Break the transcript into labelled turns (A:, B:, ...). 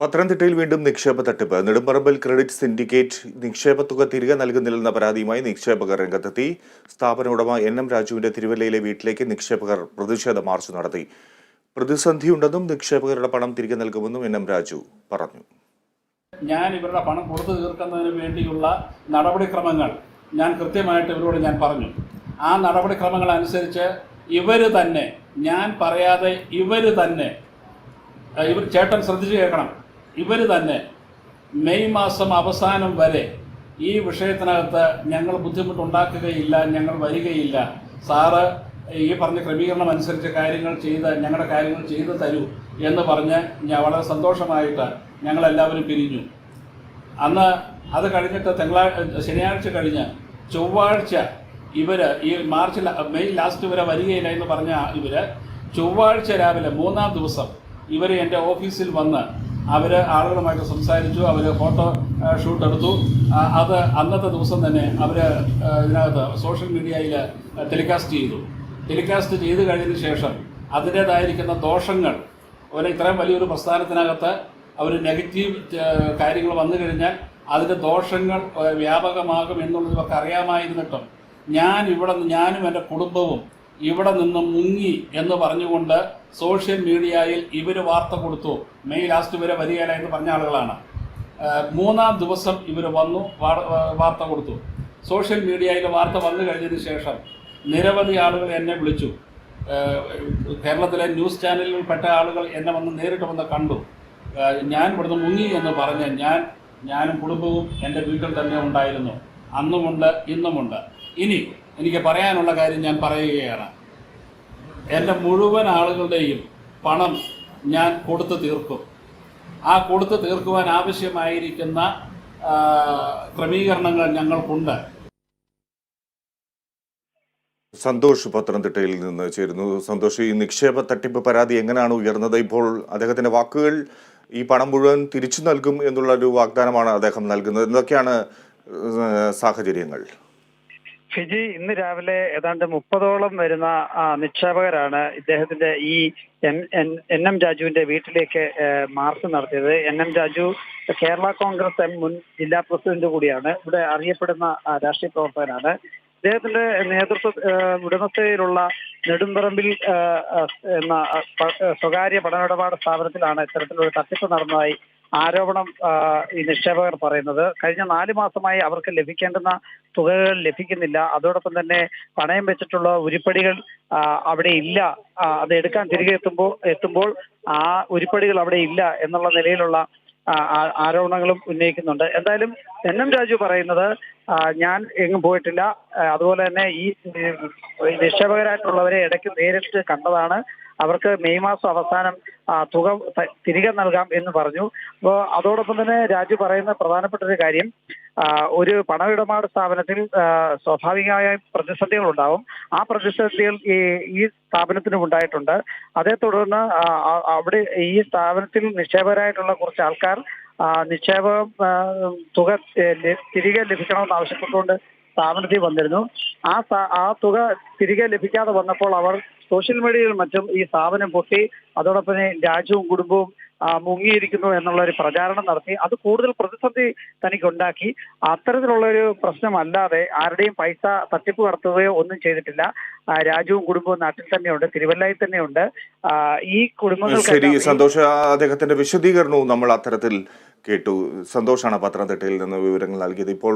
A: പത്തനംതിട്ടയിൽ വീണ്ടും നിക്ഷേപ തട്ടിപ്പ്. നെടുമ്പറമ്പിൽ ക്രെഡിറ്റ് സിൻഡിക്കേറ്റ് നിക്ഷേപ തുക തിരികെ നൽകുന്നില്ലെന്ന പരാതിയുമായി നിക്ഷേപകർ രംഗത്തെത്തി. സ്ഥാപന ഉടമ എൻ എം രാജുവിന്റെ തിരുവല്ലയിലെ വീട്ടിലേക്ക് നിക്ഷേപകർ പ്രതിഷേധ മാർച്ച് നടത്തി. പ്രതിസന്ധിയുണ്ടെന്നും നിക്ഷേപകരുടെ പണം തിരികെ നൽകുമെന്നും എൻ എം രാജു പറഞ്ഞു.
B: ഞാൻ ഇവരുടെ പണം കൊടുത്തു തീർക്കുന്നതിന് വേണ്ടിയുള്ള നടപടിക്രമങ്ങൾ ഞാൻ കൃത്യമായിട്ട് ഇവരോട് ഞാൻ പറഞ്ഞു. ആ നടപടിക്രമങ്ങൾ അനുസരിച്ച് ഇവർ തന്നെ ഞാൻ പറയാതെ ഇവർ തന്നെ ഇവർ ചേട്ടൻ ശ്രദ്ധിച്ചു കേൾക്കണം. ഇവർ തന്നെ മെയ് മാസം അവസാനം വരെ ഈ വിഷയത്തിനകത്ത് ഞങ്ങൾ ബുദ്ധിമുട്ടുണ്ടാക്കുകയില്ല ഞങ്ങൾ വരികയില്ല. സാറ് ഈ പറഞ്ഞ ക്രമീകരണം അനുസരിച്ച് കാര്യങ്ങൾ ചെയ്ത് ഞങ്ങളുടെ കാര്യങ്ങൾ ചെയ്ത് തരൂ എന്ന് പറഞ്ഞ് ഞാൻ വളരെ സന്തോഷമായിട്ട് ഞങ്ങളെല്ലാവരും പിരിഞ്ഞു. അന്ന് അത് കഴിഞ്ഞിട്ട് തിങ്കളാഴ്ച ശനിയാഴ്ച കഴിഞ്ഞ് ചൊവ്വാഴ്ച ഇവർ ഈ മാർച്ച് മെയ് ലാസ്റ്റ് വരെ വരികയില്ല എന്ന് പറഞ്ഞ ഇവർ ചൊവ്വാഴ്ച രാവിലെ മൂന്നാം ദിവസം ഇവർ എന്റെ ഓഫീസിൽ വന്ന് അവർ ആളുകളുമായിട്ട് സംസാരിച്ചു അവർ ഫോട്ടോ ഷൂട്ട് എടുത്തു. അത് അന്നത്തെ ദിവസം തന്നെ അവർ ഇതിനകത്ത് സോഷ്യൽ മീഡിയയിൽ ടെലികാസ്റ്റ് ചെയ്തു. ടെലികാസ്റ്റ് ചെയ്ത് കഴിഞ്ഞതിന് ശേഷം അതിന്റേതായിരിക്കുന്ന ദോഷങ്ങൾ ഒരു ഇത്രയും വലിയൊരു പ്രസ്ഥാനത്തിനകത്ത് അവർ നെഗറ്റീവ് കാര്യങ്ങൾ വന്നു കഴിഞ്ഞാൽ അതിന്റെ ദോഷങ്ങൾ വ്യാപകമാകും എന്നുള്ളത് ഇവർക്ക് അറിയാമായിരുന്നിട്ടും. ഞാൻ ഇവിടെ ഞാനും എന്റെ കുടുംബവും ഇവിടെ നിന്ന് മുങ്ങി എന്ന് പറഞ്ഞുകൊണ്ട് സോഷ്യൽ മീഡിയയിൽ ഇവർ വാർത്ത കൊടുത്തു. മെയ് ലാസ്റ്റ് വരെ വരികയില്ല എന്ന് പറഞ്ഞ ആളുകളാണ്. മൂന്നാം ദിവസം ഇവർ വന്നു വാർത്ത കൊടുത്തു. സോഷ്യൽ മീഡിയയിൽ വാർത്ത വന്നു കഴിഞ്ഞതിന് ശേഷം നിരവധി ആളുകൾ എന്നെ വിളിച്ചു. കേരളത്തിലെ ന്യൂസ് ചാനലിൽപ്പെട്ട ആളുകൾ എന്നെ വന്ന് നേരിട്ട് വന്ന് കണ്ടു. ഞാൻ ഇവിടുന്ന് മുങ്ങി എന്ന് പറഞ്ഞ് ഞാൻ ഞാനും കുടുംബവും എന്റെ വീട്ടിൽ തന്നെ ഉണ്ടായിരുന്നു. അന്നുമുണ്ട് ഇന്നുമുണ്ട്. ഇനി എനിക്ക് പറയാനുള്ള കാര്യം ഞാൻ പറയുകയാണ്. എന്റെ മുഴുവൻ ആളുകളുടെയും പണം ഞാൻ കൊടുത്തു തീർക്കും. ആ കൊടുത്തു തീർക്കുവാൻ ആവശ്യമായിരിക്കുന്ന ക്രമീകരണങ്ങൾ ഞങ്ങൾക്കുണ്ട്.
A: സന്തോഷ് പത്തനംതിട്ടയിൽ നിന്ന് ചേരുന്നു. സന്തോഷ് ഈ നിക്ഷേപ തട്ടിപ്പ് പരാതി എങ്ങനെയാണ് ഉയർന്നത്? ഇപ്പോൾ അദ്ദേഹത്തിന്റെ വാക്കുകൾ ഈ പണം മുഴുവൻ തിരിച്ചു നൽകും എന്നുള്ള ഒരു വാഗ്ദാനമാണ് അദ്ദേഹം നൽകുന്നത്. എന്തൊക്കെയാണ് സാഹചര്യങ്ങൾ?
C: ഫിജി ഇന്ന് രാവിലെ ഏതാണ്ട് മുപ്പതോളം വരുന്ന നിക്ഷേപകരാണ് ഇദ്ദേഹത്തിന്റെ ഈ എൻ എൻ- എം രാജുവിന്റെ വീട്ടിലേക്ക് മാർച്ച് നടത്തിയത്. N M Raju Kerala Congress M മുൻ ജില്ലാ പ്രസിഡന്റ് കൂടിയാണ്. ഇവിടെ അറിയപ്പെടുന്ന രാഷ്ട്രീയ പ്രവർത്തകനാണ്. ഇദ്ദേഹത്തിന്റെ നേതൃത്വ ഉടമസ്ഥയിലുള്ള നെടുമ്പറമ്പിൽ എന്ന സ്വകാര്യ പണമിടപാട് സ്ഥാപനത്തിലാണ് ഇത്തരത്തിലൊരു തട്ടിപ്പ് നടന്നതായി ആരോപണം ഈ നിക്ഷേപകർ പറയുന്നത്. കഴിഞ്ഞ നാല് മാസമായി അവർക്ക് ലഭിക്കേണ്ടുന്ന തുകകൾ ലഭിക്കുന്നില്ല. അതോടൊപ്പം തന്നെ പണയം വെച്ചിട്ടുള്ള ഉരുപ്പടികൾ അവിടെ ഇല്ല. അത് എടുക്കാൻ തിരികെ എത്തുമ്പോൾ എത്തുമ്പോൾ ആ ഉരുപ്പടികൾ അവിടെ ഇല്ല എന്നുള്ള നിലയിലുള്ള ആരോപണങ്ങളും ഉന്നയിക്കുന്നുണ്ട്. എന്തായാലും എൻ എം രാജു പറയുന്നത് ഞാൻ എങ്ങും പോയിട്ടില്ല. അതുപോലെ തന്നെ ഈ നിക്ഷേപകരായിട്ടുള്ളവരെ ഇടയ്ക്ക് നേരിട്ട് കണ്ടതാണ്. അവർക്ക് മെയ് മാസം അവസാനം തുക തിരികെ നൽകാം എന്ന് പറഞ്ഞു. അപ്പോൾ അതോടൊപ്പം തന്നെ രാജു പറയുന്ന പ്രധാനപ്പെട്ട ഒരു കാര്യം ഒരു പണമിടപാട് സ്ഥാപനത്തിൽ സ്വാഭാവികമായ പ്രതിസന്ധികൾ ഉണ്ടാവും ആ പ്രതിസന്ധികൾ ഈ ഈ സ്ഥാപനത്തിനും ഉണ്ടായിട്ടുണ്ട്. അതേ തുടർന്ന് അവിടെ ഈ സ്ഥാപനത്തിൽ നിക്ഷേപകരായിട്ടുള്ള കുറച്ച് ആൾക്കാർ നിക്ഷേപ തുക തിരികെ ലഭിക്കണമെന്ന് ആവശ്യപ്പെട്ടുകൊണ്ട് സ്ഥാപനത്തിൽ വന്നിരുന്നു. ആ ആ തുക തിരികെ ലഭിക്കാതെ വന്നപ്പോൾ അവർ സോഷ്യൽ മീഡിയയിൽ മറ്റും ഈ സ്ഥാപനം പൊട്ടി. അതോടൊപ്പം രാജ്യവും കുടുംബവും മുങ്ങിയിരിക്കുന്നു എന്നുള്ള ഒരു പ്രചാരണം നടത്തി. അത് കൂടുതൽ പ്രതിസന്ധി തനിക്കുണ്ടാക്കി. അത്തരത്തിലുള്ള ഒരു പ്രശ്നമല്ലാതെ ആരുടെയും പൈസ തട്ടിപ്പ് നടത്തുകയോ ഒന്നും ചെയ്തിട്ടില്ല. രാജുവും കുടുംബവും നാട്ടിൽ തന്നെയുണ്ട് തിരുവല്ലയിൽ തന്നെയുണ്ട്. ഈ
A: കുടുംബങ്ങൾ
C: ശരി
A: സന്തോഷ് അദ്ദേഹത്തിന്റെ വിശദീകരണവും നമ്മൾ അത്തരത്തിൽ കേട്ടു. സന്തോഷാണ് പത്തനംതിട്ടയിൽ നിന്ന് വിവരങ്ങൾ നൽകിയത്. ഇപ്പോൾ